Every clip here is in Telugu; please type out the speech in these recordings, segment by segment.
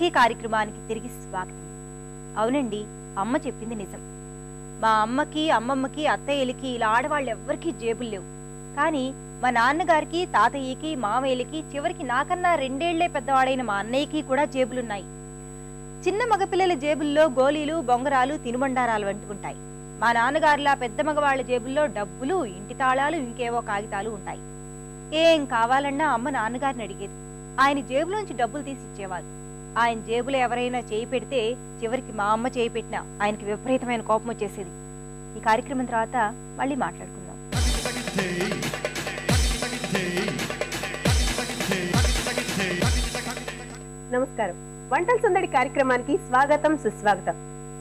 సఖీ కార్యక్రమానికి తిరిగి స్వాగతం. అవునండి అమ్మ చెప్పింది నిజం. మా అమ్మకి అమ్మమ్మకి అత్తయ్యలకి ఇలా ఆడవాళ్ళు ఎవ్వరికీ జేబులు లేవు. కానీ మా నాన్నగారికి తాతయ్యకి మామయ్యలకి చివరికి నాకన్నా రెండేళ్ళే పెద్దవాడైన మా అన్నయ్యకి కూడా జేబులున్నాయి. చిన్న మగపిల్లల జేబుల్లో గోళీలు బొంగరాలు తినుబండారాలు వంటుకుంటాయి మా నాన్నగారులా పెద్ద మగవాళ్ళ జేబుల్లో డబ్బులు ఇంటి తాళాలు ఇంకేవో కాగితాలు ఉంటాయి. ఏం కావాలన్నా అమ్మ నాన్నగారిని అడిగేది. ఆయన జేబులోంచి డబ్బులు తీసి ఇచ్చేవారు ఆయన జేబులో ఎవరైనా చేయి పెడితే చివరికి మా అమ్మ చేయి పెట్టినా ఆయనకి విపరీతమైన కోపం వచ్చేసేది. ఈ కార్యక్రమం తర్వాత మళ్ళీ మాట్లాడుకుందాం. నమస్కారం. వంటల సందడి కార్యక్రమానికి స్వాగతం సుస్వాగతం.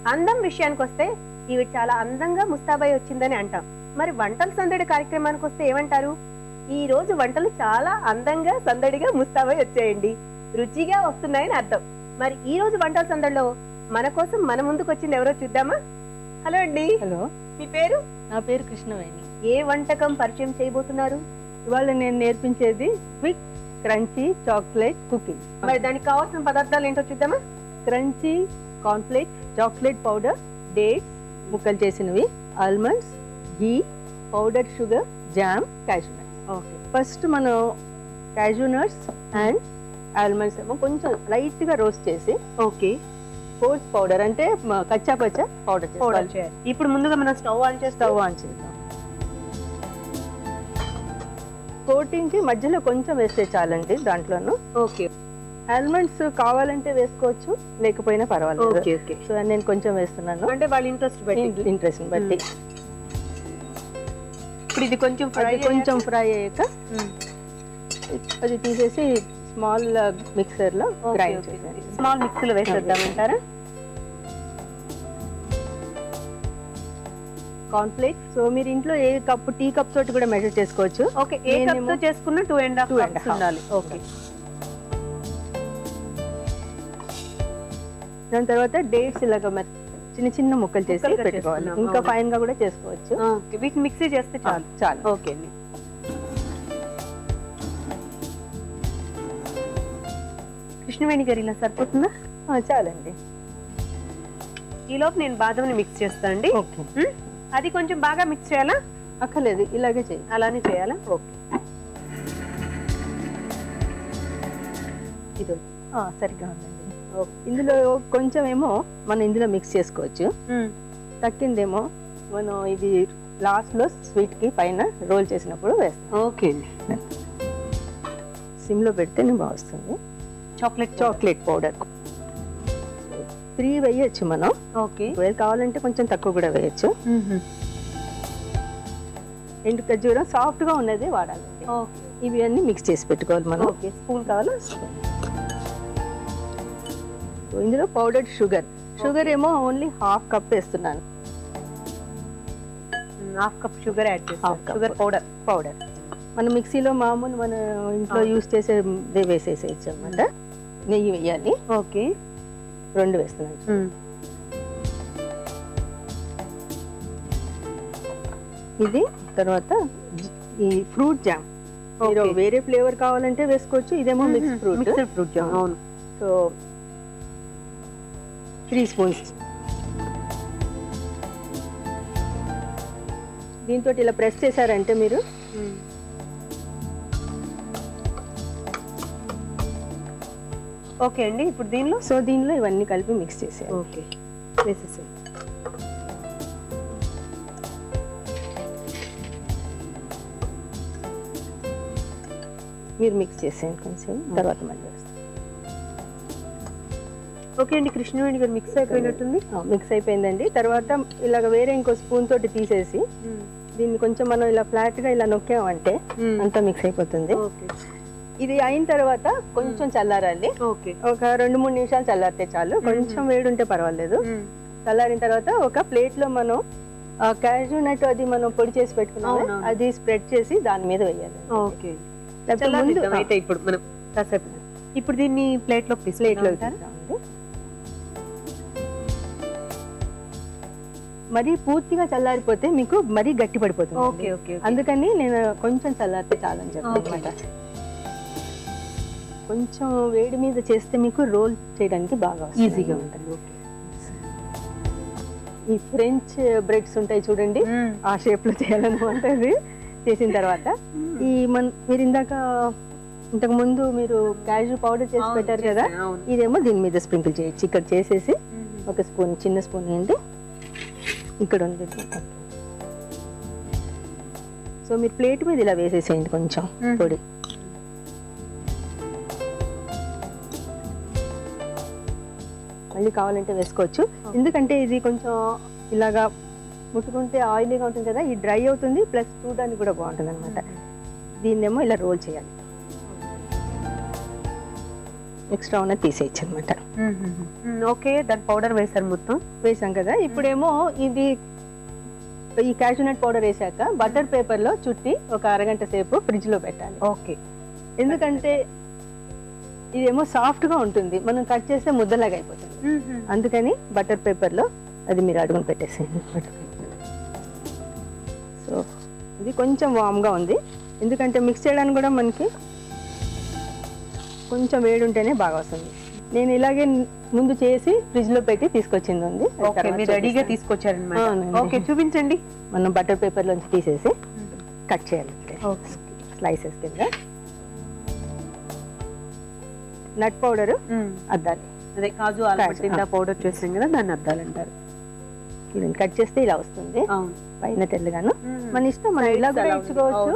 అందం విషయానికి వస్తే ఇవి చాలా అందంగా ముస్తాబాయి వచ్చిందని అంటాం. మరి వంటల సందడి కార్యక్రమానికి వస్తే ఏమంటారు? ఈ రోజు వంటలు చాలా అందంగా సందడిగా ముస్తాబాయి వచ్చాయండి. రుచిగా వస్తున్నాయని అర్థం. మరి ఈ రోజు వంటల సందడిలో మన కోసం మన ముందుకు వచ్చింది ఎవరో చూద్దామా? హలో అండి. హలో. మీ పేరు? నా పేరు కృష్ణవేణి. ఏ వంటకం పరిచయం చేయబోతున్నారు? ఇవాళ నేను నేర్పించేది క్విక్ క్రంచీ చాక్లెట్ కుకింగ్. మరి దానికి కావాల్సిన పదార్థాలు ఏంటో చూద్దామా? Crunchy cornflakes chocolate powder dates ముక్కలు చేసినవి almonds ghee powder sugar jam cashew nuts. Okay. First మనం క్యాషూ నట్స్ అండ్ ఆల్మండ్స్ ఏమో కొంచెం లైట్గా రోస్ట్ చేసి ఓకే. కోర్స్ పౌడర్ అంటే కచ్చా పచ్చా పౌడర్ పౌడర్ చేయాలి. ఇప్పుడు ముందుగా మనం స్టవ్ ఆన్ చేస్తాం స్టవ్ ఆన్ చేద్దాం. కోటింగ్కి మధ్యలో కొంచెం వేస్తే చాలండి దాంట్లోను. ఓకే. ఆల్మండ్స్ కావాలంటే వేసుకోవచ్చు లేకపోయినా పర్వాలేదు. సో నేను కొంచెం వేస్తున్నాను. అంటే వాళ్ళ ఇంట్రెస్ట్ బట్టి. ఇంట్రెస్ట్ బట్టి. ఇప్పుడు ఇది కొంచెం ఫ్రై కొంచెం ఫ్రై అయ్యాక అది తీసేసి స్మాల్ మిక్సర్లో గ్రైండ్ చేసేది స్మాల్ మిక్స్లో వేసేద్దామంటారా కాన్ఫ్లేక్స్ సో మీరు ఇంట్లో ఏ కప్ టీ కప్ తోటి కూడా మెజర్ చేసుకోవచ్చు. ఓకే ఏ కప్తో చేసుకున్న టూ అండ్ హాఫ్ కప్స్. ఉండాలి. ఓకే. దాని తర్వాత డేట్స్ ఇలాగ చిన్న చిన్న ముక్కలు చేసి పెట్టుకోవాలి. ఇంకా. ఫైన్గా కూడా చేసుకోవచ్చు. వీటిని మిక్సీ చేస్తే చాలు. చాలు. ఓకే అండి. కృష్ణవేణి గారు ఇలా సరిపోతుందా? చాలండి. ఈలోపు నేను బాదంని మిక్స్ చేస్తా అండి. అది కొంచెం బాగా మిక్స్ చేయాలా? అక్కర్లేదు ఇలాగే చేయి. అలానే చేయాలా? ఓకే. ఇది. సరిగ్గా ఉందండి. ఇందులో కొంచెం ఏమో మనం ఇందులో మిక్స్ చేసుకోవచ్చు. తక్కిందేమో మనం ఇది లాస్ట్లో స్వీట్కి పైన రోల్ చేసినప్పుడు వేస్తాం. ఓకే అండి. సిమ్లో పెడితేనే బాగా వస్తుంది. చాక్లెట్ చాక్లెట్ పౌడర్ త్రీ వేయచ్చు మనం. ఓకే ఒకవేళ కావాలంటే కొంచెం తక్కువ కూడా వేయచ్చు. ఎండు ఖర్జూరం సాఫ్ట్గా ఉన్నది వాడాలి. ఇవి అన్ని మిక్స్ చేసి పెట్టుకోవాలి మనం. ఓకే స్పూన్ కావాలా? ఇందులో పౌడర్డ్ షుగర్ షుగర్ ఏమో ఓన్లీ హాఫ్ కప్ వేస్తున్నాను. హాఫ్ కప్ షుగర్ యాడ్ చేస్తాం Half cup. Sugar powder powder మన మిక్సీలో మామూలు మన ఇంట్లో. యూస్ చేసే వేసేసేయచ్చు అనమాట నెయ్యి వేయాలి ఓకే. రెండు వేస్తున్నాను. ఇది తర్వాత ఈ ఫ్రూట్ జామ్. మీరు. వేరే ఫ్లేవర్ కావాలంటే వేసుకోవచ్చు ఇదేమో mix fruit. Mixed fruit jam. అవును. So three spoons. దీంతో ఇలా ప్రెస్ చేశారంటే మీరు ఓకే అండి ఇప్పుడు దీనిలో? సో దీనిలో ఇవన్నీ కలిపి మిక్స్ చేసేయాలి ఓకే. వేసేసాయి మీరు మిక్స్ చేసేయండి కొంచెం తర్వాత మళ్ళీ వేస్తాం. ఓకే అండి కృష్ణవేణి గారు మిక్స్ అయిపోయినట్టుంది. మిక్స్ అయిపోయిందండి. తర్వాత ఇలాగ వేరే ఇంకో స్పూన్ తోటి తీసేసి దీన్ని కొంచెం మనం ఇలా ఫ్లాట్గా ఇలా నొక్కామంటే అంతా మిక్స్ అయిపోతుంది. ఓకే. ఇది అయిన తర్వాత కొంచెం చల్లారాలి ఓకే. ఒక రెండు మూడు నిమిషాలు చల్లారితే చాలు. కొంచెం వేడి ఉంటే పర్వాలేదు చల్లారిన తర్వాత ఒక ప్లేట్లో మనం క్యాజు నట్ అది మనం పొడి చేసి పెట్టుకున్నాం అవునవును. అది స్ప్రెడ్ చేసి దాని మీద వేయాలి ఓకే. ఇప్పుడు మనం కాసేపు. ఇప్పుడు దీన్ని ప్లేట్లో ప్లేట్లో మరీ పూర్తిగా చల్లారిపోతే మీకు మరీ గట్టి పడిపోతుంది. అందుకని నేను కొంచెం చల్లారితే చాలని. అనమాట కొంచెం వేడి మీద చేస్తే మీకు రోల్ చేయడానికి బాగా ఈజీగా. ఉంటుంది. ఈ ఫ్రెంచ్ బ్రెడ్స్ ఉంటాయి చూడండి. ఆ షేప్లో చేయాలన్నమాట ఇది చేసిన తర్వాత. ఈ మన మీరు ఇందాక ఇంతకు ముందు మీరు క్యాజు పౌడర్ చేసి పెట్టారు కదా? ఇదేమో దీని మీద స్ప్రింకిల్ చేయొచ్చు ఇక్కడ చేసేసి ఒక స్పూన్ చిన్న స్పూన్ ఏంటి ఇక్కడ ఉంది. సో మీరు ప్లేట్ మీద ఇలా వేసేసేయండి కొంచెం. పొడి. మళ్ళీ కావాలంటే వేసుకోవచ్చు. ఎందుకంటే ఇది కొంచెం ఇలాగా ముట్టుకుంటే ఆయిలీగా ఉంటుంది కదా ఇది డ్రై అవుతుంది ప్లస్ చూడడానికి కూడా బాగుంటుంది అనమాట దీన్నేమో ఇలా రోల్ చేయాలి. ఎక్స్ట్రా ఉన్నది తీసేయచ్చు అనమాట ఓకే దాని పౌడర్ వేశారు మొత్తం. వేసాం కదా ఇప్పుడేమో ఇది ఈ క్యాషూనట్ పౌడర్ వేసాక బటర్ పేపర్లో చుట్టి ఒక అరగంట సేపు ఫ్రిడ్జ్లో పెట్టాలి. ఓకే. ఎందుకంటే ఇదేమో సాఫ్ట్గా ఉంటుంది. మనం కట్ చేస్తే ముద్దలాగా అయిపోతుంది. అందుకని బటర్ పేపర్లో అది మీరు అడుగుని పెట్టేసేయండి. బటర్ సో ఇది కొంచెం వామ్గా ఉంది. ఎందుకంటే మిక్స్ చేయడానికి కూడా మనకి కొంచెం వేడి ఉంటేనే బాగా వస్తుంది. నేను ఇలాగే ముందు చేసి ఫ్రిడ్జ్లో పెట్టి తీసుకొచ్చింది ఉంది. రెడీగా అవునండి. ఓకే చూపించండి. మనం బటర్ పేపర్ లోంచి తీసేసి కట్ చేయాలి. స్లైసెస్ కింద. నట్ పౌడర్ అద్దాలి. అదే కాజు. పౌడర్ చేసాం కదా దాన్ని అద్దాలంటారు. ఇది కట్ చేస్తే ఇలా వస్తుంది. పైన తెల్లగాను. మన ఇష్టం మనం ఇలా కూడా ఇచ్చుకోవచ్చు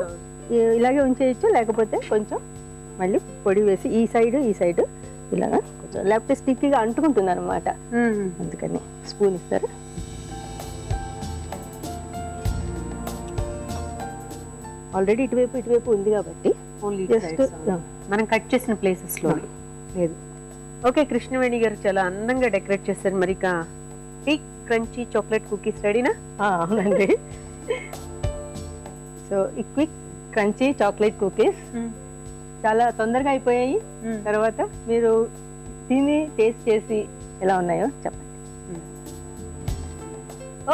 ఇలాగే ఉంచేయచ్చు లేకపోతే కొంచెం మళ్ళీ పొడి వేసి ఈ సైడ్ ఈ సైడ్ ఇలాగా కొంచెం లేకపోతే స్టిక్గా అంటుకుంటుంది అనమాట అందుకని స్పూన్ ఇస్తారు. ఆల్రెడీ ఇటువైపు ఇటువైపు ఉంది కాబట్టి జస్ట్ మనం కట్ చేసిన ప్లేసెస్లో లేదు. ఓకే కృష్ణవేణి గారు చాలా అందంగా డెకరేట్ చేశారు మరి ఇక పిక్ క్రంచీ చాక్లెట్ కుకీస్ రెడీనా? అవునండి. సో ఈ క్విక్ క్రంచీ చాక్లెట్ కుకీస్ చాలా తొందరగా అయిపోయాయి. తర్వాత మీరు తిని టేస్ట్ చేసి ఎలా ఉన్నాయో చెప్పండి.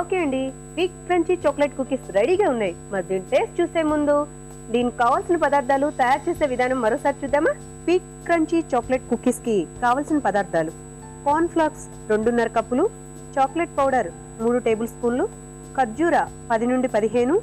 ఓకే అండి. పిక్ క్రంచీ చాక్లెట్ కుకీస్ రెడీగా ఉన్నాయి. మరి దీని టేస్ట్ చూసే ముందు దీనికి కావాల్సిన పదార్థాలు తయారు చేసే విధానం మరోసారి చూద్దామా? పీక్ క్రంచీ చాక్లెట్ కుకీస్కి కావాల్సిన పదార్థాలు. కార్న్ ఫ్లాక్స్ రెండున్నర కప్పులు చాక్లెట్ పౌడర్ మూడు టేబుల్ స్పూన్లు ఖర్జూర పది నుండి పదిహేను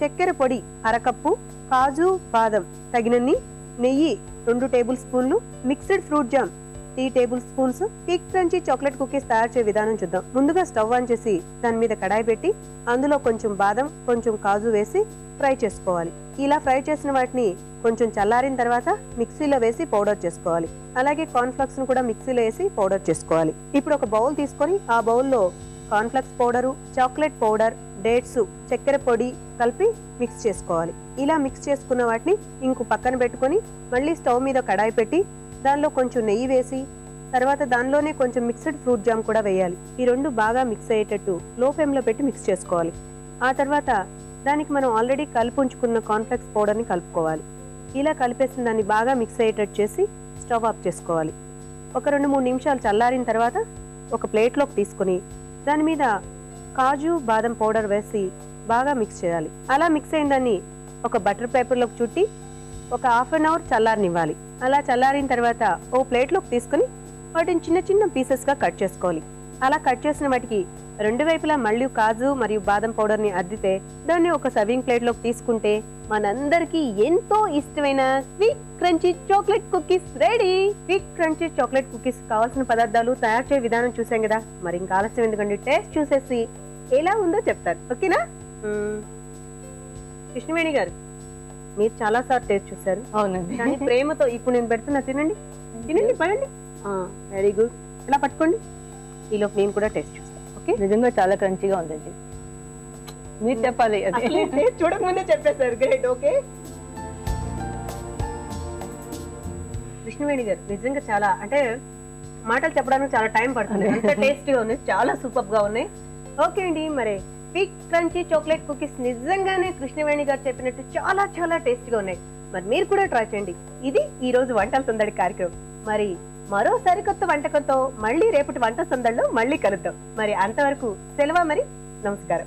చక్కెర పొడి అరకప్పు కాజు బాదం తగినన్ని నెయ్యి రెండు టేబుల్ స్పూన్లు mixed fruit jam tea table spoons pick crunchy chocolate cookies తయారు చేసే విధానం చూద్దాం. ముందుగా స్టవ్ ఆన్ చేసి దాని మీద కడాయి పెట్టి అందులో కొంచెం బాదం కొంచెం కాజు వేసి ఫ్రై చేసుకోవాలి. ఇలా ఫ్రై చేసిన వాటిని కొంచెం చల్లారిన తర్వాత మిక్సీలో వేసి పౌడర్ చేసుకోవాలి. అలాగే కార్న్ఫ్లక్స్ను కూడా మిక్సీలో వేసి పౌడర్ చేసుకోవాలి. ఇప్పుడు ఒక బౌల్ తీసుకొని ఆ బౌల్లో cornflakes powder chocolate powder dates చక్కెర పొడి కలిపి మిక్స్ చేసుకోవాలి. ఇలా మిక్స్ చేసుకున్న వాటిని ఇంకో పక్కన పెట్టుకొని మళ్ళీ స్టవ్ మీద కడాయి పెట్టి దానిలో కొంచెం నెయ్యి వేసి తర్వాత దానిలోనే కొంచెం మిక్స్డ్ ఫ్రూట్ జామ్ కూడా వేయాలి. ఈ రెండు బాగా మిక్స్ అయ్యేటట్టు లో ఫ్లేమ్లో పెట్టి మిక్స్ చేసుకోవాలి. ఆ తర్వాత దానికి మనం ఆల్రెడీ కలిపి ఉంచుకున్న కాన్ఫ్లెక్స్ పౌడర్ని కలుపుకోవాలి. ఇలా కలిపేసిన దాన్ని బాగా మిక్స్ అయ్యేటట్టు చేసి స్టవ్ ఆఫ్ చేసుకోవాలి. ఒక రెండు మూడు నిమిషాలు చల్లారిన తర్వాత ఒక ప్లేట్లోకి తీసుకొని దాని మీద కాజు బాదం పౌడర్ వేసి బాగా మిక్స్ చేయాలి. అలా మిక్స్ అయిన దాన్ని ఒక బటర్ పేపర్లోకి చుట్టి ఒక హాఫ్ అన్ అవర్ చల్లారనివ్వాలి. అలా చల్లారిన తర్వాత ఓ ప్లేట్లోకి తీసుకుని వాటిని చిన్న చిన్న పీసెస్గా కట్ చేసుకోవాలి. అలా కట్ చేసిన వాటికి రెండు వైపులా మళ్ళీ కాజు మరియు బాదం పౌడర్ని అద్దితే దాన్ని ఒక సర్వింగ్ ప్లేట్లోకి తీసుకుంటే మనందరికీ ఎంతో ఇష్టమైన quick crunchy chocolate cookies ready quick crunchy chocolate cookies కావాల్సిన పదార్థాలు తయారు చేయ విధానం చూసాం కదా. మరి ఇంకా ఆలస్యం ఎందుకంటే టేస్ట్ చూసేసి ఎలా ఉందో చెప్తారు. ఓకేనా? కృష్ణవేణి గారు మీరు చాలా సార్లు టేస్ట్ చూసారు అవునండి. కానీ ప్రేమతో ఇప్పుడు నేను పెడుతున్నా తినండి. తినండి పడండి. Very good. ఇలా పట్టుకోండి. ఈలోపు నేను కూడా టేస్ట్ చూస్తాను ఓకే? నిజంగా చాలా క్రంచిగా ఉందండి. మీరు చెప్పాలి అది. చూడకముందే చెప్పేశారు. Great okay? కృష్ణవేణి గారు నిజంగా చాలా అంటే మాటలు చెప్పడానికి చాలా టైం పడుతుంది. అంత టేస్టీగా ఉన్నాయి చాలా సూపర్గా ఉన్నాయి. ఓకే అండి మరి. పిక్ క్రంచీ చాక్లెట్ కుకీస్ నిజంగానే కృష్ణవేణి గారు చెప్పినట్టు చాలా చాలా టేస్టీగా ఉన్నాయి. మరి మీరు కూడా ట్రై చేయండి. ఇది ఈ రోజు వంటల సందడి కార్యక్రమం. మరి మరో సరికొత్త వంటకంతో మళ్ళీ రేపటి వంట సందడిలో మళ్ళీ కలుద్దాం. మరి అంతవరకు సెలవు మరి? నమస్కారం.